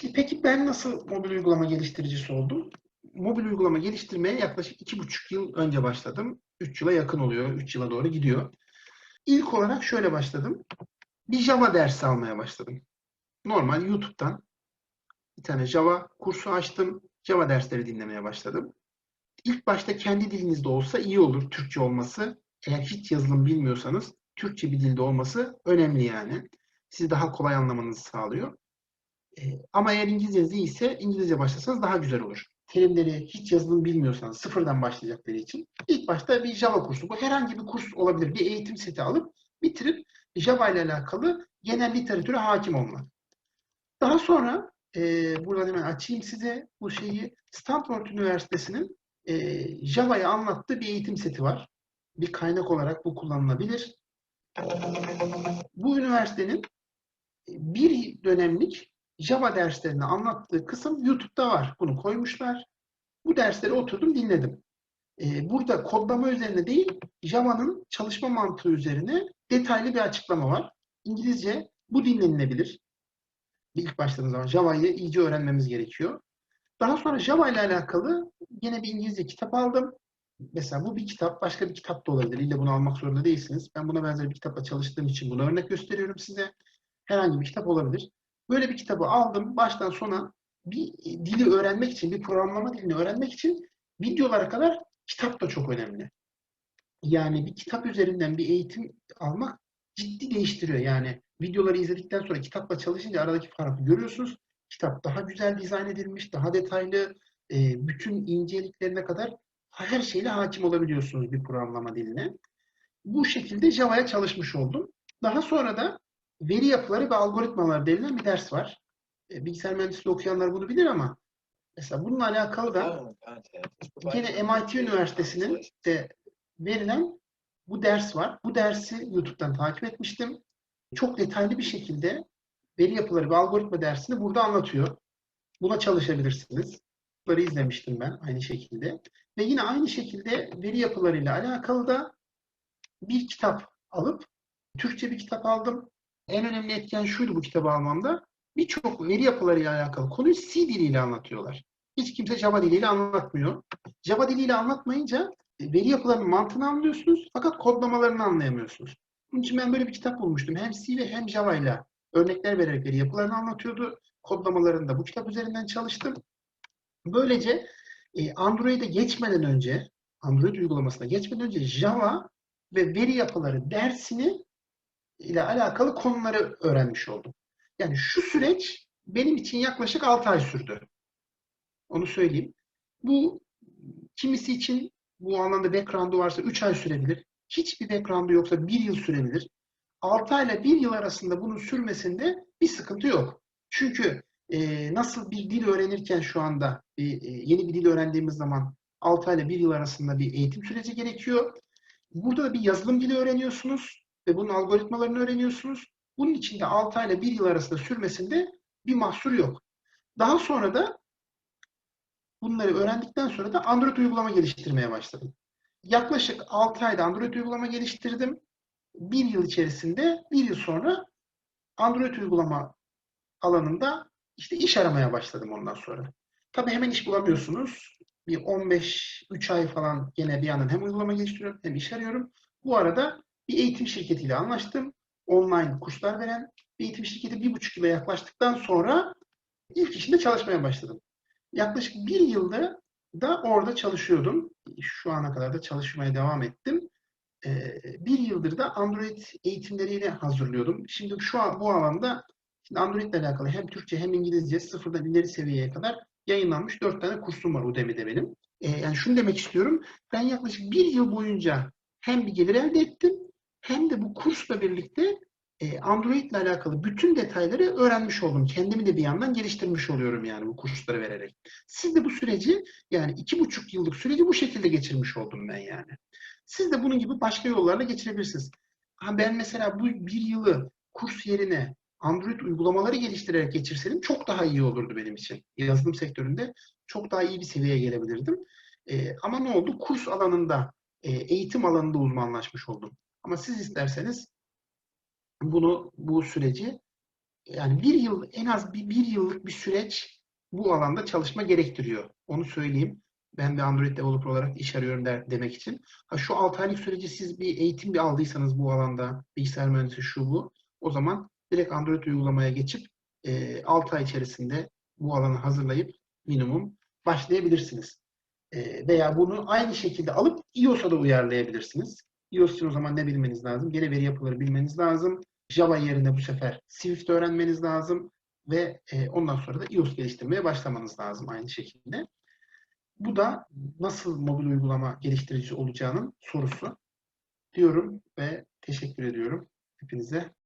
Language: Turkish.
Şimdi peki ben nasıl mobil uygulama geliştiricisi oldum? Mobil uygulama geliştirmeye yaklaşık iki buçuk yıl önce başladım. Üç yıla yakın oluyor. Üç yıla doğru gidiyor. İlk olarak şöyle başladım. Bir Java dersi almaya başladım. Normal YouTube'dan bir tane Java kursu açtım. Java dersleri dinlemeye başladım. İlk başta kendi dilinizde olsa iyi olur Türkçe olması. Eğer hiç yazılım bilmiyorsanız Türkçe bir dilde olması önemli yani. Sizi daha kolay anlamanızı sağlıyor. Ee, ama eğer İngilizceniz iyiyse İngilizce başlasanız daha güzel olur. Terimleri hiç yazılım bilmiyorsanız sıfırdan başlayacakları için ilk başta bir Java kursu. Bu herhangi bir kurs olabilir. Bir eğitim seti alıp bitirip Java ile alakalı genel literatüre hakim olmak. Daha sonra e, buradan hemen açayım size bu şeyi. Stanford Üniversitesi'nin e, Java'yı anlattığı bir eğitim seti var. Bir kaynak olarak bu kullanılabilir. Bu üniversitenin bir dönemlik Java derslerini anlattığı kısım YouTube'da var. Bunu koymuşlar. Bu dersleri oturdum dinledim. Ee, burada kodlama üzerine değil, Java'nın çalışma mantığı üzerine detaylı bir açıklama var. İngilizce bu dinlenilebilir. İlk başladığımız zaman Java'yı iyice öğrenmemiz gerekiyor. Daha sonra Java ile alakalı yine bir İngilizce kitap aldım. Mesela bu bir kitap, başka bir kitap da olabilir. İlle bunu almak zorunda değilsiniz. Ben buna benzer bir kitapla çalıştığım için bunu örnek gösteriyorum size. Herhangi bir kitap olabilir. Böyle bir kitabı aldım. Baştan sona bir dili öğrenmek için, bir programlama dilini öğrenmek için videolara kadar kitap da çok önemli. Yani bir kitap üzerinden bir eğitim almak ciddi değiştiriyor. Yani videoları izledikten sonra kitapla çalışınca aradaki farkı görüyorsunuz. Kitap daha güzel dizayn edilmiş, daha detaylı, e, bütün inceliklerine kadar her şeyle hakim olabiliyorsunuz bir programlama diline. Bu şekilde Java'ya çalışmış oldum. Daha sonra da veri yapıları ve algoritmalar denilen bir ders var. E, bilgisayar mühendisliği okuyanlar bunu bilir ama mesela bununla alakalı da yine MIT Üniversitesi'nin de verilen bu ders var. Bu dersi YouTube'dan takip etmiştim. Çok detaylı bir şekilde veri yapıları ve algoritma dersini burada anlatıyor. Buna çalışabilirsiniz. Bunları izlemiştim ben aynı şekilde. Ve yine aynı şekilde veri yapılarıyla alakalı da bir kitap alıp Türkçe bir kitap aldım. En önemli etken şuydu bu kitabı almamda. Birçok veri yapılarıyla alakalı konuyu C diliyle anlatıyorlar. Hiç kimse Java diliyle anlatmıyor. Java diliyle anlatmayınca e, veri yapılarının mantığını anlıyorsunuz fakat kodlamalarını anlayamıyorsunuz. Bunun için ben böyle bir kitap bulmuştum. Hem C ve hem Java ile örnekler vererek veri yapılarını anlatıyordu. Kodlamalarını da bu kitap üzerinden çalıştım. Böylece e, Android'e geçmeden önce, Android uygulamasına geçmeden önce Java ve veri yapıları dersini ile alakalı konuları öğrenmiş oldum. Yani şu süreç benim için yaklaşık 6 ay sürdü. Onu söyleyeyim. Bu kimisi için bu alanda background'u varsa 3 ay sürebilir. Hiçbir background'u yoksa 1 yıl sürebilir. 6 ay ile 1 yıl arasında bunun sürmesinde bir sıkıntı yok. Çünkü e, nasıl bir dil öğrenirken şu anda e, yeni bir dil öğrendiğimiz zaman 6 ay ile 1 yıl arasında bir eğitim süreci gerekiyor. Burada da bir yazılım dili öğreniyorsunuz ve bunun algoritmalarını öğreniyorsunuz. Bunun için de 6 ay ile 1 yıl arasında sürmesinde bir mahsur yok. Daha sonra da bunları öğrendikten sonra da Android uygulama geliştirmeye başladım. Yaklaşık 6 ayda Android uygulama geliştirdim. Bir yıl içerisinde, bir yıl sonra Android uygulama alanında işte iş aramaya başladım ondan sonra. Tabii hemen iş bulamıyorsunuz. Bir 15-3 ay falan gene bir yandan hem uygulama geliştiriyorum hem iş arıyorum. Bu arada bir eğitim şirketiyle anlaştım. Online kurslar veren bir eğitim şirketi bir buçuk yıla yaklaştıktan sonra ilk işinde çalışmaya başladım. Yaklaşık bir yılda da orada çalışıyordum. Şu ana kadar da çalışmaya devam ettim. Bir yıldır da Android eğitimleriyle hazırlıyordum. Şimdi şu an bu alanda Şimdi Android ile alakalı hem Türkçe hem İngilizce sıfırdan ileri seviyeye kadar yayınlanmış dört tane kursum var Udemy'de benim. Ee, yani şunu demek istiyorum. Ben yaklaşık bir yıl boyunca hem bir gelir elde ettim hem de bu kursla birlikte e, Android ile alakalı bütün detayları öğrenmiş oldum. Kendimi de bir yandan geliştirmiş oluyorum yani bu kursları vererek. Siz de bu süreci yani iki buçuk yıllık süreci bu şekilde geçirmiş oldum ben yani. Siz de bunun gibi başka yollarla geçirebilirsiniz. Ha ben mesela bu bir yılı kurs yerine Android uygulamaları geliştirerek geçirseydim çok daha iyi olurdu benim için. Yazılım sektöründe çok daha iyi bir seviyeye gelebilirdim. E, ama ne oldu? Kurs alanında, e, eğitim alanında uzmanlaşmış oldum. Ama siz isterseniz bunu, bu süreci yani bir yıl en az bir, bir yıllık bir süreç bu alanda çalışma gerektiriyor. Onu söyleyeyim. Ben bir Android developer olarak iş arıyorum der, demek için. Ha, şu 6 aylık süreci siz bir eğitim bir aldıysanız bu alanda bilgisayar mühendisi şu bu o zaman direkt Android uygulamaya geçip e, 6 ay içerisinde bu alanı hazırlayıp minimum başlayabilirsiniz. E, veya bunu aynı şekilde alıp iOS'a da uyarlayabilirsiniz. iOS için o zaman ne bilmeniz lazım? Gene veri yapıları bilmeniz lazım. Java yerine bu sefer Swift öğrenmeniz lazım ve e, ondan sonra da iOS geliştirmeye başlamanız lazım aynı şekilde. Bu da nasıl mobil uygulama geliştirici olacağının sorusu diyorum ve teşekkür ediyorum hepinize.